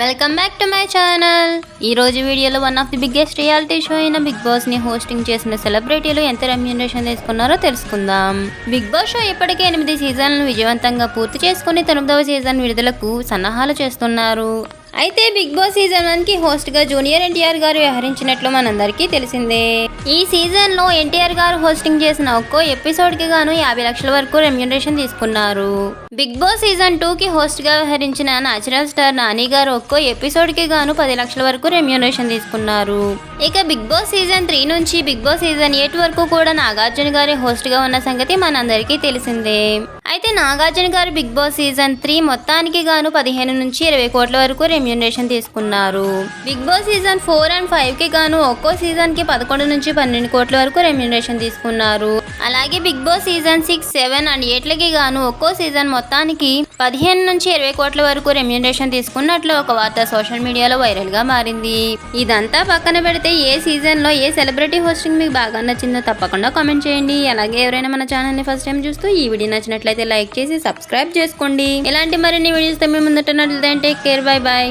Welcome back to my channel ఈ రోజు వీడియోలో one of the biggest reality show అయిన బిగ్ బాస్ని హోస్టింగ్ చేసిన సెలబ్రిటీలు ఎంత రెమ్యూనరేషన్ తీసుకున్నారో తెలుసుకుందాం. బిగ్ బాస్ షో ఇప్పటికే ఎనిమిది సీజన్లను విజయవంతంగా పూర్తి చేసుకుని తొమ్మిదవ సీజన్ విడుదలకు సన్నాహాలు చేస్తున్నారు. అయితే బిగ్ బాస్ సీజన్ వన్కి హోస్ట్గా జూనియర్ ఎన్టీఆర్ గారు వ్యవహరించినట్లు మనందరికీ తెలిసిందే. ఈ సీజన్లో ఎన్టీఆర్ గారు హోస్టింగ్ చేసిన ఒక్కో ఎపిసోడ్కి గాను యాభై లక్షల వరకు రెమ్యునరేషన్ తీసుకున్నారు. బిగ్ బాస్ సీజన్ టూ కి హోస్ట్గా వ్యవహరించిన నాచురల్ స్టార్ నాని గారు ఒక్కో ఎపిసోడ్కి గాను పది లక్షల వరకు రెమ్యునరేషన్ తీసుకున్నారు. ఇక బిగ్ బాస్ సీజన్ త్రీ నుంచి బిగ్ బాస్ సీజన్ ఎయిట్ వరకు కూడా నాగార్జున గారి హోస్ట్గా ఉన్న సంగతి మనందరికీ తెలిసిందే. అయితే నాగార్జున గారు బిగ్ బాస్ సీజన్ త్రీ మొత్తానికి గాను పదిహేను నుంచి ఇరవై కోట్ల వరకు రెమ్యునరేషన్ తీసుకున్నారు. Big boss season four and ఫైవ్కి గాను ఒక్కో సీజన్కి పదకొండు నుంచి పన్నెండు కోట్ల వరకు రెమ్యునరేషన్ తీసుకున్నారు. అలాగే big boss season six seven and ఎయిట్లకి గాను ఒక్కో సీజన్ మొత్తానికి పదిహేను నుంచి ఇరవై కోట్ల వరకు రెమ్యూనరేషన్ తీసుకున్నట్లు ఒక వార్త సోషల్ మీడియాలో వైరల్గా మారింది. ఇదంతా పక్కన పెడితే ఏ సీజన్లో ఏ సెలబ్రిటీ హోస్టింగ్ మీకు బాగా నచ్చిందో తప్పకుండా కామెంట్ చేయండి. అలాగే ఎవరైనా మన ఛానల్ని ఫస్ట్ టైం చూస్తూ ఈ వీడియో నచ్చినట్లయితే నచ్చినట్లయితే లైక్ చేసి సబ్స్క్రైబ్ చేసుకోండి. ఇలాంటి మరిన్ని వీడియోస్తో ముందు ముందుంటున్నట్లయితే కేర్ బాయ్ బాయ్